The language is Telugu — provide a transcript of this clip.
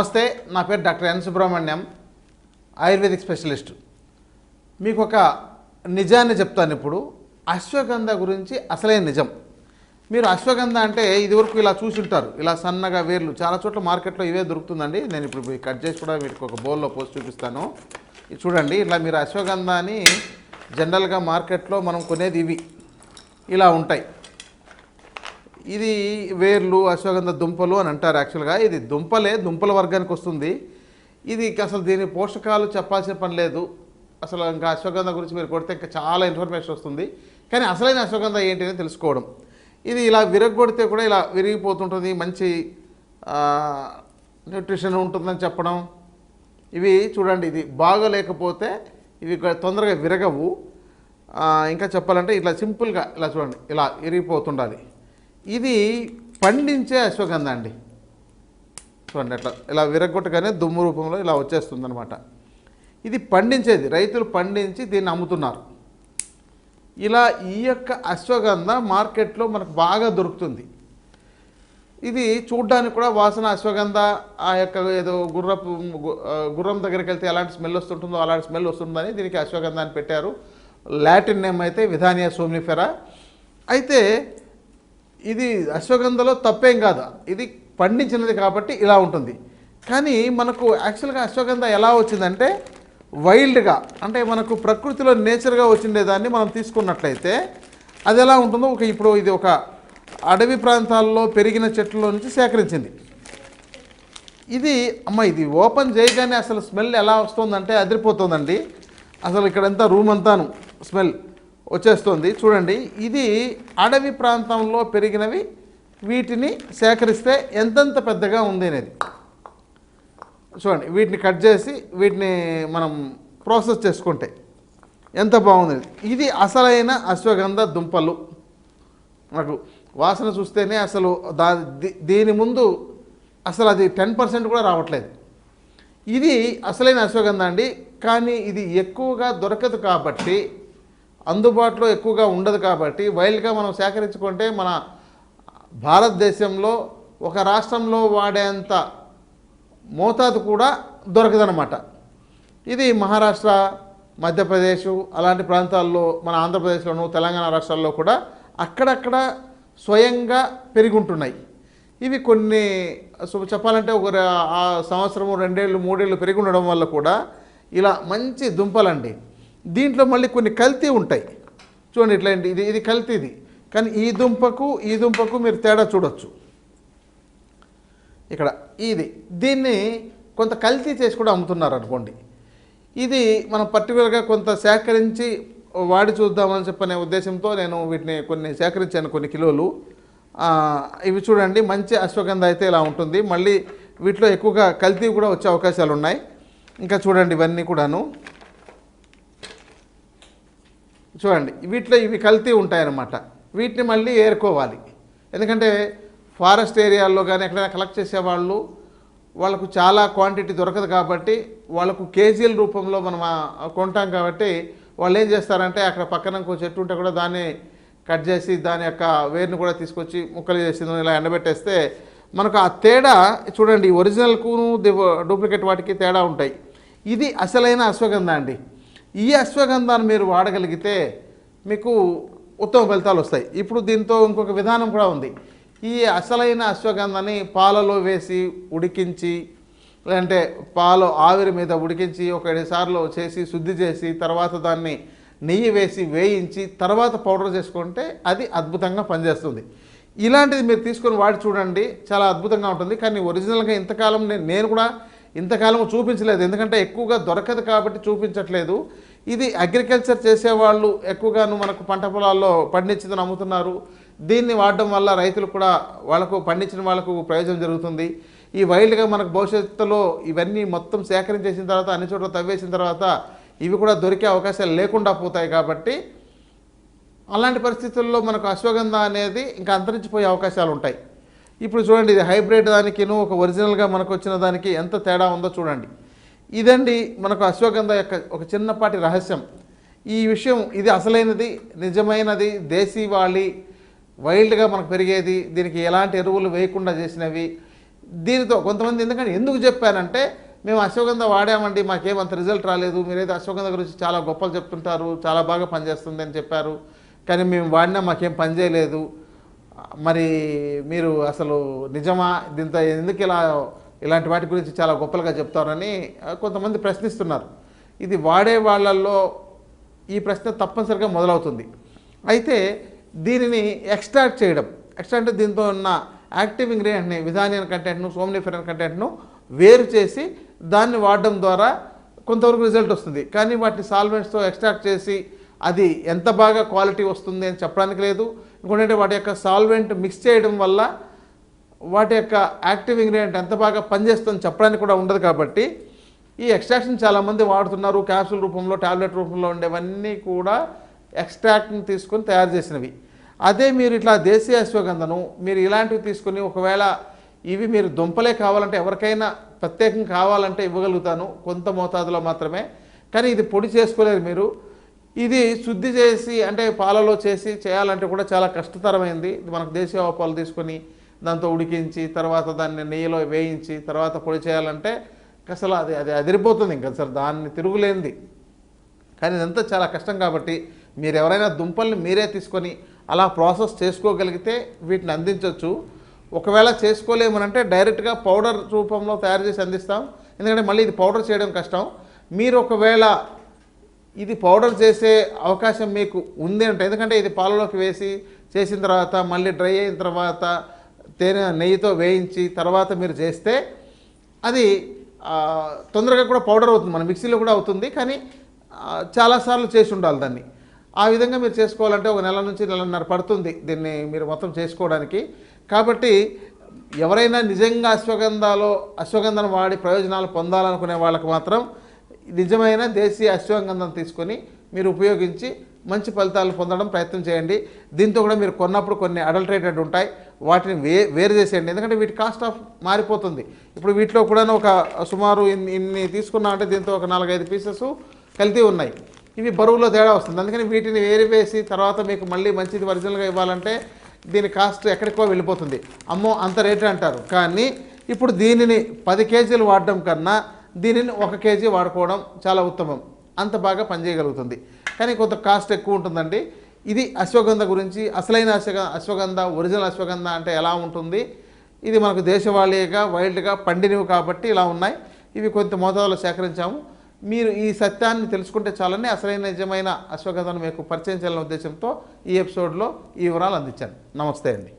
నమస్తే నా పేరు doctor N Subrahmanyam ayurvedic specialist. మీకు ఒక నిజాన్ని చెప్తాను ఇప్పుడు. అశ్వగంధ గురించి అసలే నిజం. మీరు అశ్వగంధ అంటే ఇదివరకు ఇలా చూసుంటారు. ఇలా సన్నగా వేర్లు చాలా చోట్ల మార్కెట్లో ఇవే దొరుకుతుందండి. నేను ఇప్పుడు కట్ చేసి కూడా మీకు ఒక బౌల్లో పోసి చూపిస్తాను. చూడండి ఇలా మీరు అశ్వగంధాని జనరల్గా మార్కెట్లో మనం కొనేది ఇవి. ఇలా ఉంటాయి. ఇది వేర్లు అశ్వగంధ దుంపలు అని అంటారు యాక్చువల్గా. ఇది దుంపలే దుంపల వర్గానికి వస్తుంది. ఇది అసలు దీని పోషకాలు చెప్పాల్సిన పని లేదు. అసలు ఇంకా అశ్వగంధ గురించి మీరు కొడితే ఇంకా చాలా ఇన్ఫర్మేషన్ వస్తుంది. కానీ అసలైన అశ్వగంధ ఏంటి అని తెలుసుకోవడం. ఇది ఇలా విరగొడితే కూడా ఇలా విరిగిపోతుంటుంది. మంచి న్యూట్రిషన్ ఉంటుందని చెప్పడం. ఇవి చూడండి ఇది బాగోలేకపోతే ఇవి తొందరగా విరగవు. ఇంకా చెప్పాలంటే ఇట్లా సింపుల్గా ఇలా చూడండి ఇలా విరిగిపోతుండాలి. ఇది పండించే అశ్వగంధ అండి. చూడండి అట్లా ఇలా విరగొట్టగానే దుమ్ము రూపంలో ఇలా వచ్చేస్తుంది అనమాట ఇది పండించేది రైతులు పండించి దీన్ని అమ్ముతున్నారు. ఇలా ఈ యొక్క అశ్వగంధ మార్కెట్లో మనకు బాగా దొరుకుతుంది. ఇది చూడ్డానికి కూడా వాసన అశ్వగంధ ఆ యొక్క ఏదో గుర్రపు గు- గుర్రం దగ్గరికి వెళ్తే ఎలాంటి స్మెల్ వస్తుంటుందో అలాంటి స్మెల్ వస్తుందని దీనికి అశ్వగంధ అని పెట్టారు. లాటిన్ నేమ్ అయితే విధానియా సోమ్నిఫెరా. అయితే ఇది అశ్వగంధలో తప్పేం కాదు. ఇది పండించినది కాబట్టి ఇలా ఉంటుంది. కానీ మనకు యాక్చువల్గా అశ్వగంధ ఎలా వచ్చిందంటే వైల్డ్గా అంటే మనకు ప్రకృతిలో నేచర్గా వచ్చిండే దాన్ని మనం తీసుకున్నట్లయితే అది ఎలా ఉంటుందో ఒక ఇప్పుడు ఇది ఒక అడవి ప్రాంతాల్లో పెరిగిన చెట్ల నుంచి సేకరించింది. ఇది అమ్మ ఇది ఓపెన్ చేయగానే అసలు స్మెల్ ఎలా వస్తుందంటే అదిరిపోతుందండి. అసలు ఇక్కడంతా రూమ్ అంతాను స్మెల్. వచ్చేస్తుంది. చూడండి ఇది అడవి ప్రాంతంలో పెరిగినవి వీటిని సేకరిస్తే ఎంతెంత పెద్దగా ఉంది అనేది. చూడండి వీటిని కట్ చేసి వీటిని మనం ప్రాసెస్ చేసుకుంటే ఎంత బాగుంది ఇది అసలైన అశ్వగంధ దుంపలు. మనకు వాసన చూస్తేనే అసలు దా దీని ముందు అసలు అది టెన్ పర్సెంట్ కూడా రావట్లేదు. ఇది అసలైన అశ్వగంధ అండి కానీ ఇది ఎక్కువగా దొరకదు కాబట్టి అందుబాటులో ఎక్కువగా ఉండదు కాబట్టి వైల్డ్గా మనం సేకరించుకుంటే మన భారతదేశంలో ఒక రాష్ట్రంలో వాడేంత మోతాదు కూడా దొరకదనమాట ఇది మహారాష్ట్ర మధ్యప్రదేశ్ అలాంటి ప్రాంతాల్లో మన ఆంధ్రప్రదేశ్లోను తెలంగాణ రాష్ట్రాల్లో కూడా అక్కడక్కడ స్వయంగా పెరిగి ఉంటున్నాయి ఇవి కొన్ని చెప్పాలంటే ఒక సంవత్సరము రెండేళ్ళు మూడేళ్ళు పెరిగి ఉండడం వల్ల కూడా ఇలా మంచి దుంపలండి. దీంట్లో మళ్ళీ కొన్ని కల్తీ ఉంటాయి. చూడండి ఇట్లాంటి ఇది ఇది కల్తీది. కానీ ఈ దుంపకు ఈ దుంపకు మీరు తేడా చూడొచ్చు. ఇక్కడ ఇది దీన్ని కొంత కల్తీ చేసి కూడా అమ్ముతున్నారు అనుకోండి. ఇది మనం పర్టికులర్గా కొంత సేకరించి వాడి చూద్దామని చెప్పనే ఉద్దేశంతో నేను వీటిని కొన్ని సేకరించాను కొన్ని కిలోలు. ఇవి చూడండి మంచి అశ్వగంధ అయితే ఇలా ఉంటుంది. మళ్ళీ వీటిలో ఎక్కువగా కల్తీ కూడా వచ్చే అవకాశాలు ఉన్నాయి ఇంకా చూడండి ఇవన్నీ కూడాను. చూడండి వీటిలో ఇవి కల్తీ ఉంటాయన్నమాట. వీటిని మళ్ళీ ఏరుకోవాలి. ఎందుకంటే ఫారెస్ట్ ఏరియాల్లో కానీ ఎక్కడైనా కలెక్ట్ చేసేవాళ్ళు వాళ్ళకు చాలా క్వాంటిటీ దొరకదు కాబట్టి వాళ్ళకు కేజీల రూపంలో మనం కొంటాం కాబట్టి వాళ్ళు ఏం చేస్తారంటే అక్కడ పక్కన ఇంకో చెట్టు ఉంటే కూడా దాన్ని కట్ చేసి దాని యొక్క వేరుని కూడా తీసుకొచ్చి ముక్కలు చేసి ఇలా ఎండబెట్టేస్తే మనకు ఆ తేడా చూడండి ఒరిజినల్కును డూప్లికేట్ వాటికి తేడా ఉంటాయి. ఇది అసలైన అశ్వగంధ అండి. ఈ అశ్వగంధాన్ని మీరు వాడగలిగితే మీకు ఉత్తమ ఫలితాలు వస్తాయి. ఇప్పుడు దీంతో ఇంకొక విధానం కూడా ఉంది. ఈ అసలైన అశ్వగంధాన్ని పాలలో వేసి ఉడికించి లేదంటే పాలు ఆవిరి మీద ఉడికించి ఒక ఏడు సార్లు చేసి శుద్ధి చేసి తర్వాత దాన్ని నెయ్యి వేసి వేయించి తర్వాత పౌడర్ చేసుకుంటే అది అద్భుతంగా పనిచేస్తుంది. ఇలాంటిది మీరు తీసుకొని వాడి చూడండి. చాలా అద్భుతంగా ఉంటుంది. కానీ ఒరిజినల్గా ఇంతకాలం నేను నేను కూడా ఇంతకాలం చూపించలేదు. ఎందుకంటే ఎక్కువగా దొరకదు కాబట్టి చూపించట్లేదు. ఇది అగ్రికల్చర్ చేసేవాళ్ళు ఎక్కువగాను మనకు పంట పొలాల్లో పండించిందని అమ్ముతున్నారు దీన్ని వాడడం వల్ల రైతులు కూడా వాళ్ళకు పండించిన వాళ్ళకు ప్రయోజనం జరుగుతుంది. ఈ వైల్డ్గా మనకు భవిష్యత్తులో ఇవన్నీ మొత్తం సేకరించేసిన తర్వాత అన్ని చోట్ల తవ్వేసిన తర్వాత ఇవి కూడా దొరికే అవకాశాలు లేకుండా పోతాయి కాబట్టి అలాంటి పరిస్థితుల్లో మనకు అశ్వగంధ అనేది ఇంకా అంతరించిపోయే అవకాశాలు ఉంటాయి. ఇప్పుడు చూడండి ఇది హైబ్రిడ్ దానికిను ఒక ఒరిజినల్గా మనకు వచ్చిన దానికి ఎంత తేడా ఉందో చూడండి. ఇదండి మనకు అశ్వగంధ యొక్క ఒక చిన్నపాటి రహస్యం. ఈ విషయం ఇది అసలైనది నిజమైనది దేశీవాలి వైల్డ్గా మనకు పెరిగేది దీనికి ఎలాంటి ఎరువులు వేయకుండా చేసినవి. దీనితో కొంతమంది ఎందుకంటే ఎందుకు చెప్పానంటే మేము అశ్వగంధ వాడామండి మాకేమంత రిజల్ట్ రాలేదు. మీరైతే అశ్వగంధ గురించి చాలా గొప్పలు చెప్తుంటారు చాలా బాగా పనిచేస్తుంది అని చెప్పారు. కానీ మేము వాడినా మాకేం పని చేయలేదు. మరి మీరు అసలు నిజమా? దీంతో ఎందుకు ఇలా ఇలాంటి వాటి గురించి చాలా గొప్పలుగా చెప్తారని కొంతమంది ప్రశ్నిస్తున్నారు. ఇది వాడే వాళ్ళల్లో ఈ ప్రశ్న తప్పనిసరిగా మొదలవుతుంది. అయితే దీనిని ఎక్స్ట్రాక్ట్ చేయడం ఎక్స్ట్రా అంటే దీంతో ఉన్న యాక్టివ్ ఇంగ్రీడియంట్ని విధానియన్ కంటెంట్ను సోమ్నిఫెరన్ కంటెంట్ను వేరు చేసి దాన్ని వాడడం ద్వారా కొంతవరకు రిజల్ట్ వస్తుంది. కానీ వాటిని సాల్వెంట్స్తో ఎక్స్ట్రాక్ట్ చేసి అది ఎంత బాగా క్వాలిటీ వస్తుంది అని చెప్పడానికి లేదు. ఇంకోటంటే వాటి యొక్క సాల్వెంట్ మిక్స్ చేయడం వల్ల వాటి యొక్క యాక్టివ్ ఇంగ్రీడియంట్ ఎంత బాగా పనిచేస్తుందని చెప్పడానికి కూడా ఉండదు కాబట్టి ఈ ఎక్స్ట్రాక్షన్ చాలామంది వాడుతున్నారు క్యాప్సూల్ రూపంలో టాబ్లెట్ రూపంలో ఉండేవన్నీ కూడా ఎక్స్ట్రాక్ట్ని తీసుకొని తయారు చేసినవి. అదే మీరు ఇట్లా దేశీయ అశ్వగంధను మీరు ఇలాంటివి తీసుకొని ఒకవేళ ఇవి మీరు దుంపలే కావాలంటే ఎవరికైనా ప్రత్యేకం కావాలంటే ఇవ్వగలుగుతాను కొంత మోతాదులో మాత్రమే. కానీ ఇది పొడి చేసుకోలేరు మీరు. ఇది శుద్ధి చేసి అంటే పాలలో చేసి చేయాలంటే కూడా చాలా కష్టతరమైంది. ఇది మనకు దేశీయ ఆవు పాలు తీసుకొని దాంతో ఉడికించి తర్వాత దాన్ని నెయ్యిలో వేయించి తర్వాత పొడి చేయాలంటే అసలు అది అది అదిరిపోతుంది ఇంకా సార్ దాన్ని తిరుగులేనిది. కానీ ఇదంతా చాలా కష్టం కాబట్టి మీరు ఎవరైనా దుంపల్ని మీరే తీసుకొని అలా ప్రాసెస్ చేసుకోగలిగితే వీటిని అందించవచ్చు ఒకవేళ చేసుకోలేమనంటే డైరెక్ట్గా పౌడర్ రూపంలో తయారు చేసి అందిస్తాం. ఎందుకంటే మళ్ళీ ఇది పౌడర్ చేయడం కష్టం. మీరు ఒకవేళ ఇది పౌడర్ చేసే అవకాశం మీకు ఉంది అంటే ఎందుకంటే ఇది పాలలోకి వేసి చేసిన తర్వాత మళ్ళీ డ్రై అయిన తర్వాత తేనె నెయ్యితో వేయించి తర్వాత మీరు చేస్తే అది తొందరగా కూడా పౌడర్ అవుతుంది. మన మిక్సీలో కూడా అవుతుంది కానీ చాలాసార్లు చేసి ఉండాలి దాన్ని. ఆ విధంగా మీరు చేసుకోవాలంటే ఒక నెల నుంచి నెలన్నర పడుతుంది దీన్ని మీరు మొత్తం చేసుకోవడానికి. కాబట్టి ఎవరైనా నిజంగా అశ్వగంధాలో అశ్వగంధను వాడి ప్రయోజనాలు పొందాలనుకునే వాళ్ళకు మాత్రం నిజమైన దేశీయ అశ్వగంధం తీసుకొని మీరు ఉపయోగించి మంచి ఫలితాలు పొందడం ప్రయత్నం చేయండి. దీంతో కూడా మీరు కొన్నప్పుడు కొన్ని అడల్టరేటెడ్ ఉంటాయి. వాటిని వే వేరు చేసేయండి. ఎందుకంటే వీటి కాస్ట్ ఆఫ్ మారిపోతుంది. ఇప్పుడు వీటిలో కూడా ఒక సుమారు ఇన్ని ఇన్ని తీసుకున్నా అంటే దీంతో ఒక నాలుగైదు పీసెస్ కల్తీ ఉన్నాయి. ఇవి బరువులో తేడా వస్తుంది. అందుకని వీటిని వేరు వేసి తర్వాత మీకు మళ్ళీ మంచిది ఒరిజినల్గా ఇవ్వాలంటే దీని కాస్ట్ ఎక్కడికో వెళ్ళిపోతుంది. అమ్మో అంత రేటు అంటారు. కానీ ఇప్పుడు దీనిని పది కేజీలు వాడడం కన్నా దీనిని ఒక కేజీ వాడుకోవడం చాలా ఉత్తమం. అంత బాగా పనిచేయగలుగుతుంది. కానీ కొంత కాస్ట్ ఎక్కువ ఉంటుందండి. ఇది అశ్వగంధ గురించి అసలైన అశ్వగ అశ్వగంధ ఒరిజినల్ అశ్వగంధ అంటే ఎలా ఉంటుంది? ఇది మనకు దేశవాళీగా వైల్డ్గా పండినవి కాబట్టి ఇలా ఉన్నాయి. ఇవి కొంత మోతాదులో సేకరించాము. మీరు ఈ సత్యాన్ని తెలుసుకుంటే చాలని అసలైన నిజమైన అశ్వగంధను మీకు పరిచయం చేయాలనే ఉద్దేశంతో ఈ ఎపిసోడ్లో ఈ వివరాలు అందించాను. నమస్తే అండి.